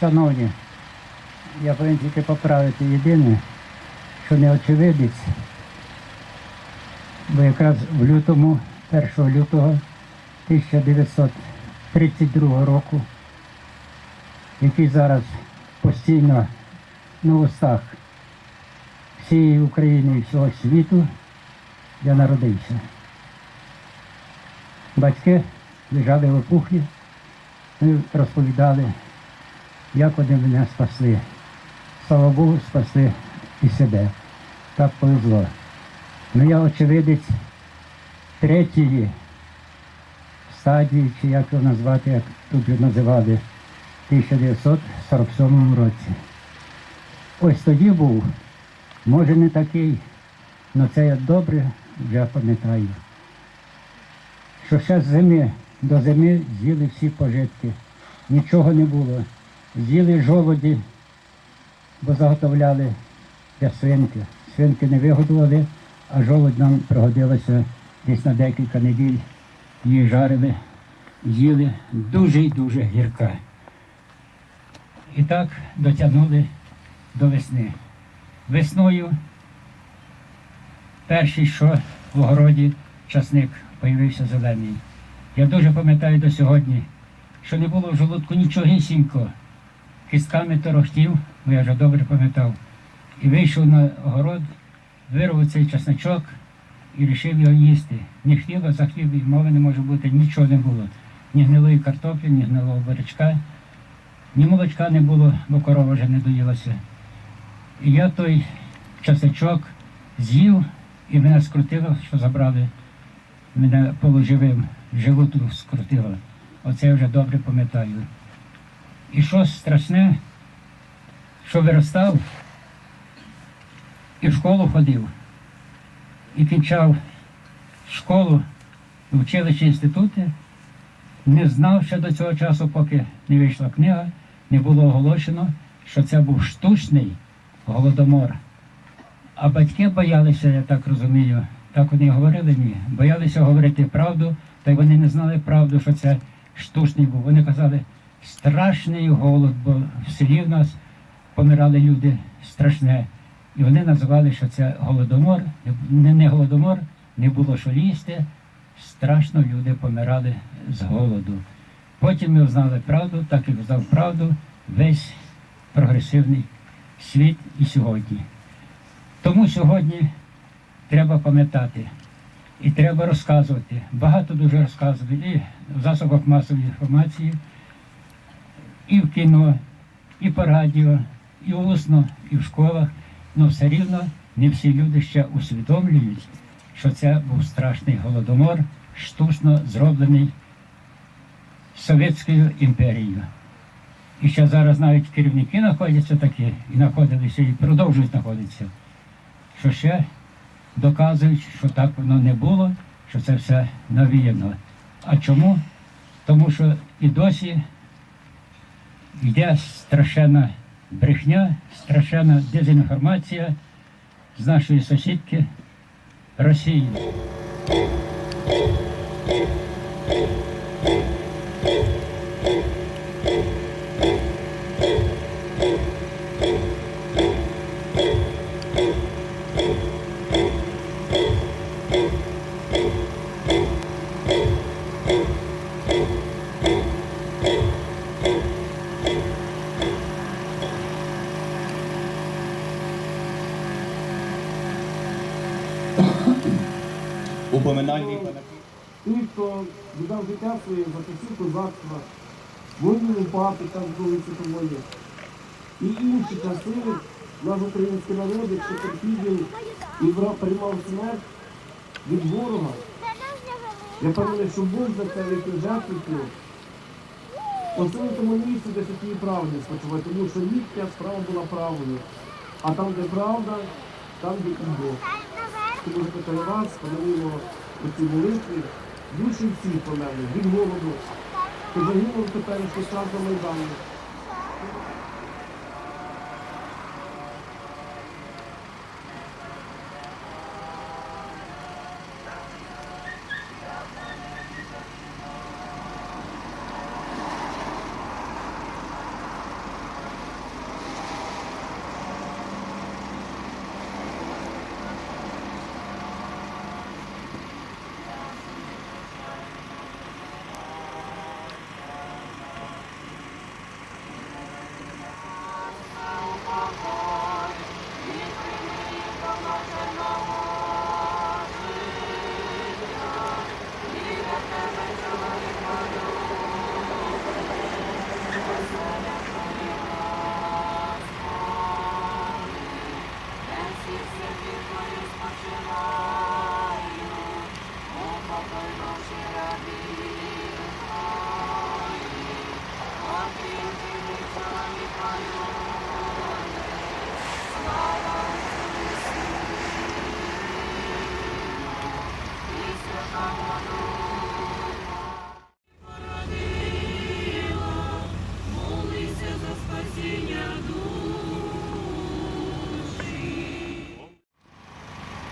Шановні, я повинен тільки поправити єдине, що не очевидець, бо якраз в лютому, 1 лютого 1932 року, який зараз постійно на устах всієї України і всього світу, я народився. Батьки лежали в опухлі, ми розповідали, як вони мене спасли. Слава Богу, спасли і себе. Так повезло. Ну я очевидець третьої стадії, чи як його назвати, як тут називали, в 1947 році. Ось тоді був, може не такий, але це я добре вже пам'ятаю. Що ще з зими до зими з'їли всі пожитки. Нічого не було. З'їли жолоді, бо заготовляли для свинки. Свинки не вигодували, а жолудь нам пригодилося десь на декілька неділь. Її жарили, їли дуже і дуже гірка. І так дотягнули до весни. Весною перший, що в огороді часник появився зелений. Я дуже пам'ятаю до сьогодні, що не було в жолудку нічогісінько. Кістками торохтів, бо я вже добре пам'ятав. І вийшов на огород, вирвав цей часничок і вирішив його їсти. Ні хліба за хліб і мови не може бути, нічого не було. Ні гнилої картоплі, ні гнилого бурячка, ні молочка не було, бо корова вже не доїлася. І я той часничок з'їв і мене скрутило, що забрали. Мене полуживим, животу скрутило. Оце я вже добре пам'ятаю. І що страшне, що виростав і в школу ходив, і кінчав школу, училище інститути, не знав ще до цього часу, поки не вийшла книга, не було оголошено, що це був штучний голодомор. А батьки боялися, я так розумію, так вони говорили мені, боялися говорити правду, та й вони не знали правду, що це штучний був. Вони казали, страшний голод, бо в селі в нас помирали люди страшне. І вони називали, що це голодомор, не, не голодомор, не було що їсти. Страшно люди помирали з голоду. Потім ми узнали правду, так як знав правду весь прогресивний світ і сьогодні. Тому сьогодні треба пам'ятати і треба розказувати. Багато дуже розказувати і в засобах масової інформації, і в кіно, і по радіо, і усно, і в школах. але все рівно не всі люди ще усвідомлюють, що це був страшний голодомор, штучно зроблений Совєтською імперією. І ще зараз навіть керівники знаходяться такі, і знаходилися, і продовжують знаходитися, що ще доказують, що так воно не було, що це все навіяно. А чому? Тому що і досі йде страшенна брехня, страшенна дезінформація з нашої сусідки Росії. Упоминальний панахід. Той, хто віддав життя своє за часів козацтва, воїнів папи там Другої світової. І інші часи наш український народ, якщо терпів і приймав смерть від ворога. Я певний, що Бог за це жертву. Оце тому місці, де святі правди спочиває, тому що їхня справа була правою. А там, де правда, там де і Бог. Тому запитаю вас, подаруємо у молитви, душі всі померли від голоду. Загинув тепер, що став на Майдані.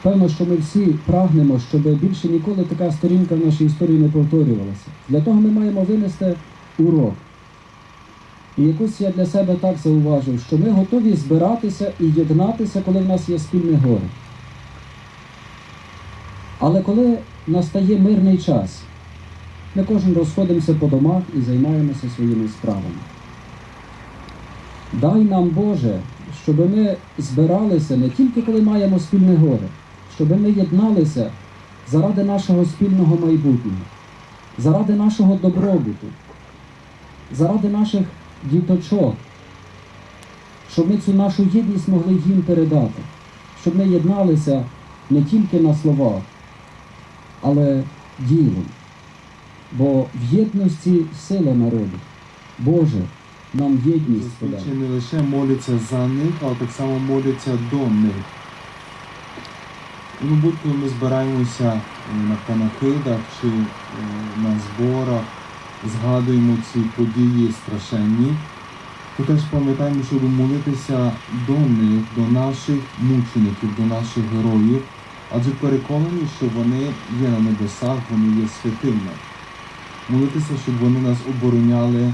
Певно, що ми всі прагнемо, щоб більше ніколи така сторінка в нашій історії не повторювалася. Для того ми маємо винести урок. І якось я для себе так зауважив, що ми готові збиратися і єднатися, коли в нас є спільне горе. Але коли настає мирний час, ми кожен розходимося по домах і займаємося своїми справами. Дай нам, Боже, щоб ми збиралися не тільки коли маємо спільне горе, щоб ми єдналися заради нашого спільного майбутнього, заради нашого добробуту, заради наших діточок, щоб ми цю нашу єдність могли їм передати, щоб ми єдналися не тільки на словах, але ділом. Бо в єдності сила народу. Боже, нам єдність подай. Не лише моляться за них, але так само моляться до них. Мабуть, коли ми збираємося е, на панахидах чи е, на зборах, згадуємо ці події страшенні, то теж пам'ятаємо, щоб молитися до них, до наших мучеників, до наших героїв, адже переконані, що вони є на небесах, вони є святими. Молитися, щоб вони нас обороняли е,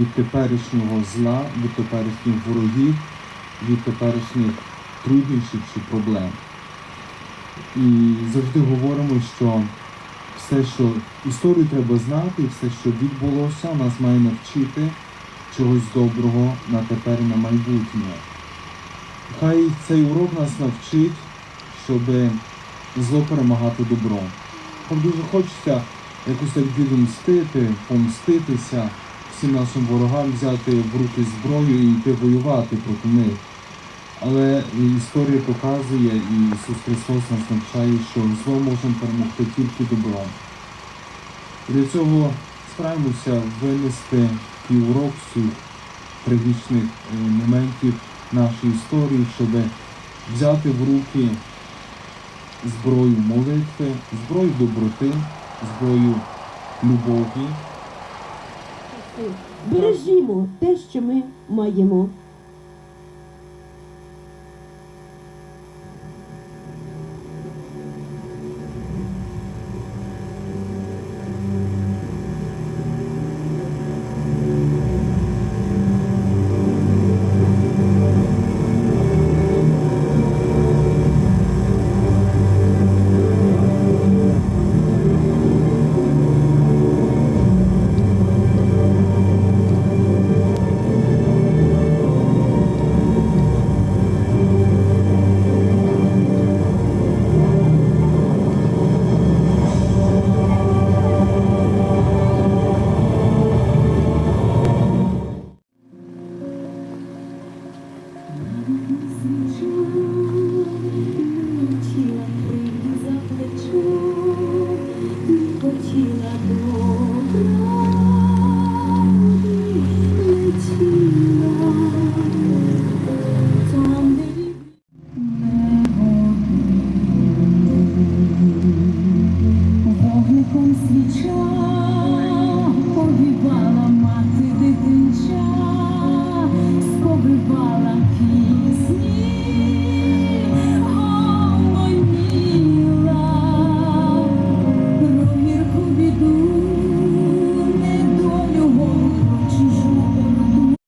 від теперішнього зла, від теперішніх ворогів, від теперішніх труднощів чи проблем. І завжди говоримо, що все, що історію треба знати, все, що відбулося, нас має навчити чогось доброго на тепер і на майбутнє. Хай цей урок нас навчить, щоб зло перемагати добро. Нам дуже хочеться якось так відомстити, помститися всім нашим ворогам, взяти в руки зброю і йти воювати проти них. Але історія показує, і Ісус Христос нас навчає, що зло можемо перемогти тільки добром. Для цього стараємося винести такий урок трагічних е, моментів нашої історії, щоб взяти в руки зброю молитви, зброю доброти, зброю любові. Бережімо те, що ми маємо